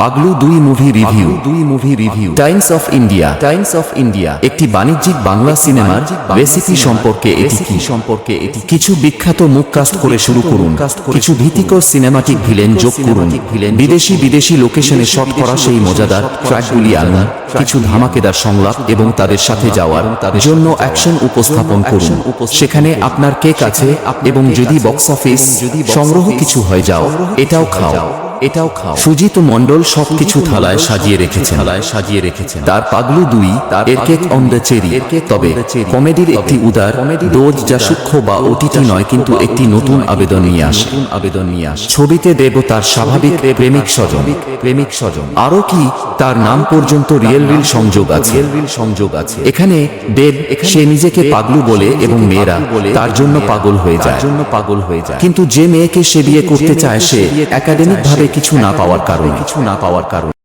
পাগলু দুই movie review দুই movie review Times of India. Times of India. একটি বাণিজ্যিক বাংলা সিনেমার রেসিপি সম্পর্কে এটি সম্পর্কে এটি কিছু বিখ্যাত মুখ কাস্ট করে শুরু করুন। কিছু ভীতিকর সিনেমাটিক ভিলেন যোগ করুন। বিদেশি বিদেশি লোকেশনে শট করা সেই মজাদার ট্র্যাকগুলি আনুন কিছু ধামাকেদার সংলাপ এবং তাদের সাথে যাওয়ার জন্য অ্যাকশন উপস্থাপন করুন। সেখানে আপনার কেক আছে এবং যদি বক্স অফিস যদি সংগ্রহ কিছু হয়ে যাও এটাও খাও। এটাও খাও। সুজিত মন্ডল সবকিছু থালায় সাজিয়ে রেখেছে থালায় সাজিয়ে রেখেছে তার পাগলু দুই এর কেক অন দ্য চেরি। তবে কমেডির একটি উদার দোজ যা সূক্ষ্ম বা ওটিটি নয় কিন্তু একটি নতুন আবেদন নিয়ে আসে। আবেদন নিয়ে আসে। ছবিতে দেব তার স্বাভাবিক প্রেমিক স্বজন। প্রেমিক স্বজন। আরও কি তার নাম পর্যন্ত রিয়েল রিল সংযোগ আছে। রিয়েল রিল সংযোগ আছে। এখানে দেব সে নিজেকে পাগলু বলে এবং মেয়েরা তার জন্য পাগল হয়ে যায়। জন্য পাগল হয়ে যায়। কিন্তু যে মেয়েকে সে বিয়ে করতে চায় সে একাডেমিক ভাবে কিছু না পাওয়ার কারণে কিছু না পাওয়ার কারণে